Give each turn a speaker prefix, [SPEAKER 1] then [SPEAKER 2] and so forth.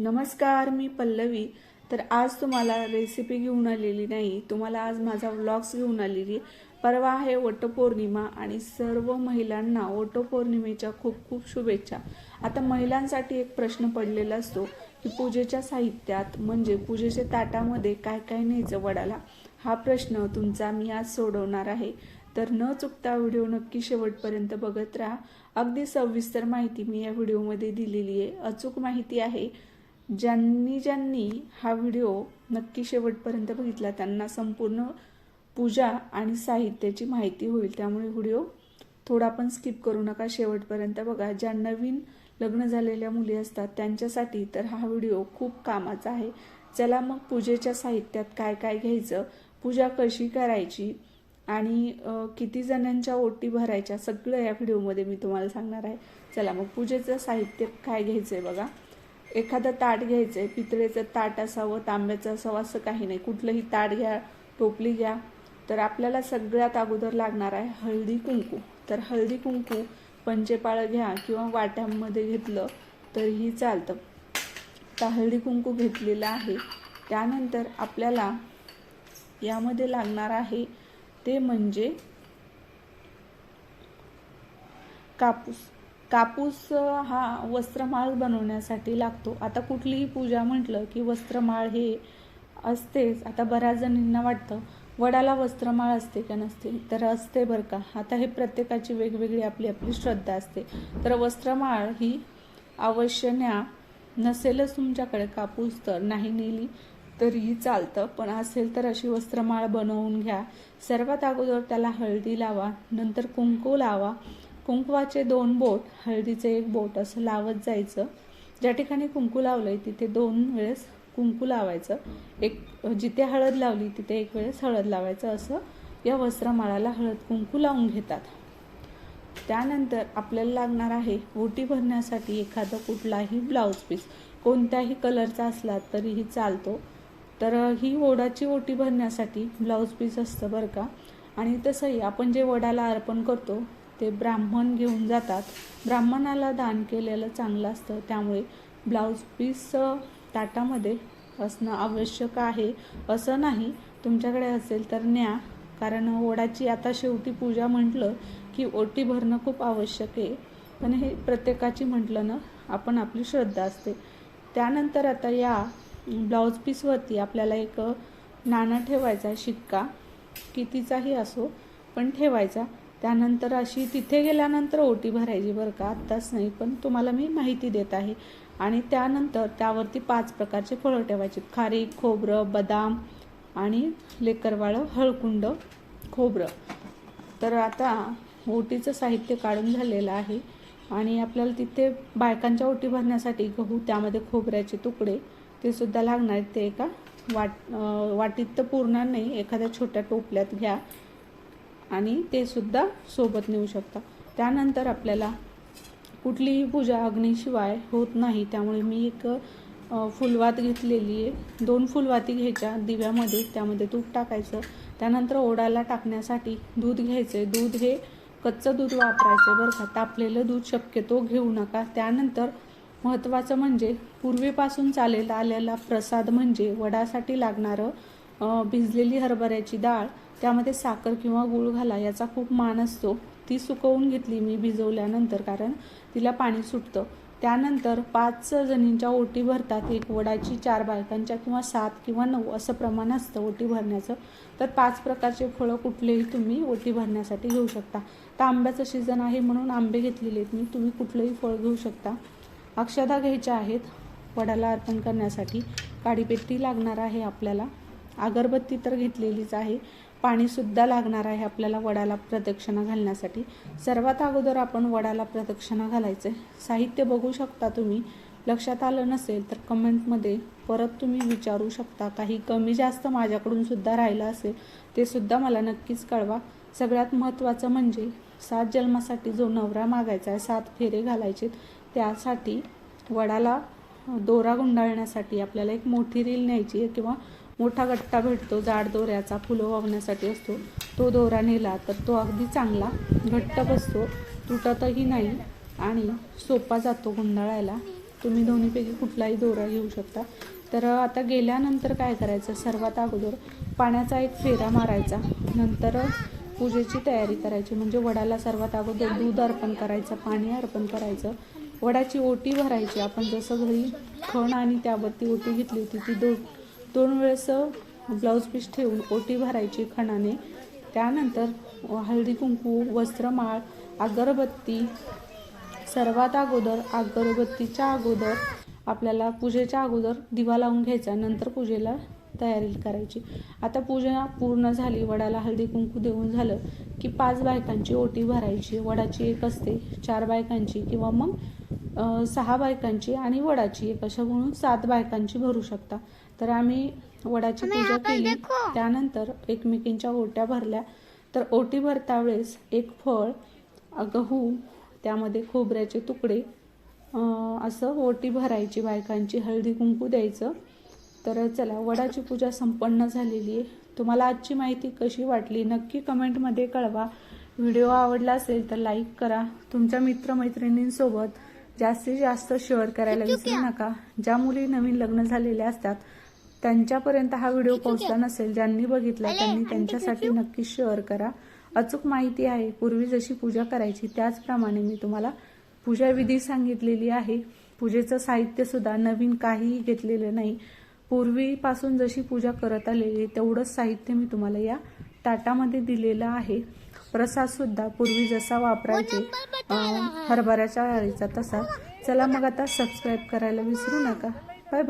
[SPEAKER 1] नमस्कार मी पल्लवी. तर आज तुम्हाला रेसिपी घेऊन आलेली नाही. तुम्हाला आज माझा व्लॉग्स घेऊन आलेली. आहे. परवा आहे वटपौर्णिमा आणि सर्व महिलांना वटपौर्णिमेच्या खूप खूप शुभेच्छा. आता महिलांसाठी एक प्रश्न पडलेला असतो की पूजेच्या साहित्यात म्हणजे पूजेच्या ताटामध्ये काय काय न्यायचं वडाला? हा प्रश्न तुमचा मी आज सोडवणार आहे. तर न चुकता व्हिडिओ नक्की शेवटपर्यंत बघत राहा. अगदी सविस्तर माहिती मी या व्हिडिओमध्ये दिलेली आहे. अचूक माहिती आहे. ज्यांनी ज्यांनी हा व्हिडिओ नक्की शेवटपर्यंत बघितला त्यांना संपूर्ण पूजा आणि साहित्याची माहिती होईल. त्यामुळे व्हिडिओ थोडा पण स्किप करू नका शेवटपर्यंत बघा. ज्या नवीन लग्न झालेल्या मुली असतात त्यांच्यासाठी तर हा व्हिडिओ खूप कामाचा आहे. चला मग पूजेच्या साहित्यात काय काय घ्यायचं पूजा कशी करायची आणि किती जणांच्या ओटी भरायच्या सगळं या व्हिडिओमध्ये मी तुम्हाला सांगणार आहे. चला मग पूजेचं साहित्य काय घ्यायचं आहे बघा. एखादं ताट घ्यायचं आहे पितळेचं ताट असावं तांब्याचं असावं असं काही नाही. कुठलंही ताट घ्या टोपली घ्या. तर आपल्याला सगळ्यात अगोदर लागणार आहे हळदी कुंकू. तर हळदी कुंकू पंचेपाळं घ्या किंवा वाट्यांमध्ये घेतलं तरीही चालतं. तर हळदी कुंकू घेतलेलं आहे. त्यानंतर आपल्याला यामध्ये लागणार आहे ते म्हणजे कापूस. कापूस हा वस्त्रमाळ बनवण्यासाठी लागतो. आता कुठलीही पूजा म्हटलं की वस्त्रमाळ हे असतेच. आता बऱ्याच जणींना वाटतं वडाला वस्त्रमाळ असते का नसते? तर असते बरं का. आता हे प्रत्येकाची वेगवेगळी आपली आपली श्रद्धा असते. तर वस्त्रमाळ ही अवश्य न्या. नसेलच तुमच्याकडे कापूस तर नाही नेली तरीही चालतं. पण असेल तर अशी वस्त्रमाळ बनवून घ्या. सर्वात अगोदर त्याला हळदी लावा नंतर कुंकू लावा कुंकवाचे दोन बोट हळदीचे एक बोट असं लावत जायचं. ज्या ठिकाणी कुंकू लावलंय तिथे दोन वेळेस कुंकू लावायचं. एक जिथे हळद लावली तिथे एक वेळेस हळद लावायचं. असं या वस्त्रमाळाला हळद कुंकू लावून घेतात. त्यानंतर आपल्याला लागणार आहे ओटी भरण्यासाठी एखादा कुठलाही ब्लाऊज पीस. कोणत्याही कलरचा असला तरीही चालतो. तर ही ओडाची ओटी भरण्यासाठी ब्लाऊज पीस असतं बरं का? आणि तसंही आपण जे वडाला अर्पण करतो ते ब्राह्मण घेऊन जातात. ब्राह्मणाला दान केलेलं चांगलं असतं. त्यामुळे ब्लाऊज पीस ताटामध्ये असणं आवश्यक आहे. असं नाही तुमच्याकडे असेल तर न्या. कारण ओडाची आता शेवटी पूजा म्हटलं की ओटी भरणं खूप आवश्यक आहे. पण हे प्रत्येकाची म्हटलं ना आपण आपली श्रद्धा असते. त्यानंतर आता या ब्लाऊज पीसवरती आपल्याला एक नाणं ठेवायचा आहे शिक्का. कितीचाही असो पण ठेवायचा. त्यानंतर अशी तिथे गेल्यानंतर ओटी भरायची बरं का? आत्ताच नाही पण तुम्हाला मी माहिती देत आहे. आणि त्यानंतर त्यावरती पाच प्रकारचे फळं ठेवायचे. खारी खोबरं बदाम आणि लेकरवाळं हळकुंड खोबरं. तर आता ओटीचं साहित्य काढून झालेलं आहे आणि आपल्याला तिथे बायकांच्या ओटी भरण्यासाठी गहू त्यामध्ये खोबऱ्याचे तुकडे ते सुद्धा लागणार आहेत. ते एका वाट वाटीत तर पुरणार नाही. एखाद्या छोट्या टोपल्यात घ्या. आणि ते सुद्धा सोबत नेऊ शकता. त्यानंतर आपल्याला कुठलीही पूजा अग्नीशिवाय होत नाही. त्यामुळे मी एक फुलवात घेतलेली आहे. दोन फुलवाती घ्यायच्या दिव्यामध्ये. त्यामध्ये तूप टाकायचं. त्यानंतर ओढाला टाकण्यासाठी दूध घ्यायचं दूध हे कच्चं दूध वापरायचं बरं का. तापलेलं दूध शक्यतो घेऊ नका. त्यानंतर महत्त्वाचं म्हणजे पूर्वीपासून चालेल आलेला प्रसाद म्हणजे वडासाठी लागणारं भिजलेली हरभऱ्याची डाळ त्यामध्ये साखर किंवा गूळ घाला याचा खूप मान असतो. ती सुकवून घेतली मी भिजवल्यानंतर कारण तिला पाणी सुटतं. त्यानंतर पाच जणींच्या ओटी भरतात. एक वडाची चार बायकांच्या किंवा सात किंवा नऊ असं प्रमाण असतं ओटी भरण्याचं. तर पाच प्रकारचे फळं कुठलेही तुम्ही ओटी भरण्यासाठी घेऊ शकता. तर आंब्याचं सीझन आहे म्हणून आंबे घेतलेले आहेत मी. तुम्ही कुठलंही फळ घेऊ शकता. अक्षदा घ्यायच्या आहेत. वडाला अर्पण करण्यासाठी काडीपेटी लागणार आहे आपल्याला. अगरबत्ती तर घेतलेलीच आहे. पाणीसुद्धा लागणार आहे आपल्याला वडाला प्रदक्षिणा घालण्यासाठी. सर्वात अगोदर आपण वडाला प्रदक्षिणा घालायचं आहे साहित्य बघू शकता तुम्ही. लक्षात आलं नसेल तर कमेंटमध्ये परत तुम्ही विचारू शकता. काही कमी जास्त माझ्याकडून सुद्धा राहिलं असेल ते सुद्धा मला नक्कीच कळवा. सगळ्यात महत्त्वाचं म्हणजे सात जन्मासाठी जो नवरा मागायचा आहे सात फेरे घालायचे त्यासाठी वडाला दोरा गुंडाळण्यासाठी आपल्याला एक मोठी रील न्यायची आहे किंवा मोठा गट्टा भेटतो जाड दोऱ्याचा फुलं वावण्यासाठी असतो. तो दोरा नेला तर तो अगदी चांगला घट्ट बसतो तुटतही नाही आणि सोपा जातो गुंडाळायला. तुम्ही दोन्हीपैकी कुठलाही दोरा घेऊ शकता. तर आता गेल्यानंतर काय करायचं? सर्वात अगोदर पाण्याचा एक फेरा मारायचा. नंतर पूजेची तयारी करायची. म्हणजे वडाला सर्वात अगोदर दूध अर्पण करायचं पाणी अर्पण करायचं. वडाची ओटी भरायची. आपण जसं घरी खण आणि त्यावरती ओटी घेतली होती ती दो दोन वेळेस ब्लाऊज पीस ठेवून ओटी भरायची खणाने. त्यानंतर हळदी कुंकू वस्त्रमाळ अगरबत्ती सर्वात अगोदर अगरबत्तीच्या अगोदर आपल्याला पूजेच्या अगोदर दिवा लावून घ्यायचा नंतर पूजेला तयारी करायची. आता पूजा पूर्ण झाली वडाला हळदी कुंकू देऊन झालं की पाच बायकांची ओटी भरायची. वडाची एक असते चार बायकांची किंवा मग सहा बायकांची आणि वडाची. एक अशा म्हणून सात बायकांची भरू शकता. तर आम्ही वडाची पूजा केली. त्यानंतर एकमेकींच्या ओट्या भरल्या. तर ओटी भरता वेळेस एक फळ गहू त्यामध्ये खोबऱ्याचे तुकडे असं ओटी भरायची बायकांची हळदी कुंकू द्यायचं. तर चला वडाची पूजा संपन्न झालेली आहे. तुम्हाला आजची माहिती कशी वाटली नक्की कमेंटमध्ये कळवा. व्हिडिओ आवडला असेल तर लाईक करा. तुमच्या मित्रमैत्रिणींसोबत जास्तीत जास्त शेअर करायला विसरू नका. ज्या मुली नवीन लग्न झालेल्या असतात त्यांच्यापर्यंत हा व्हिडिओ पोहोचला नसेल ज्यांनी बघितला त्यांनी त्यांच्यासाठी नक्की शेअर करा. अचूक माहिती आहे पूर्वी जशी पूजा करायची त्याचप्रमाणे मी तुम्हाला पूजा विधी सांगितलेली आहे. पूजेचं साहित्य सुद्धा नवीन काहीही घेतलेलं नाही. पूर्वीपासून जशी पूजा करत आलेली तेवढंच साहित्य मी तुम्हाला या ताटामध्ये दिलेलं आहे. प्रसाद सुद्धा पूर्वी जसा वापरायचे हरभऱ्याच्या डाळीचा तसा. चला मग आता सबस्क्राईब करायला विसरू नका. Bye bye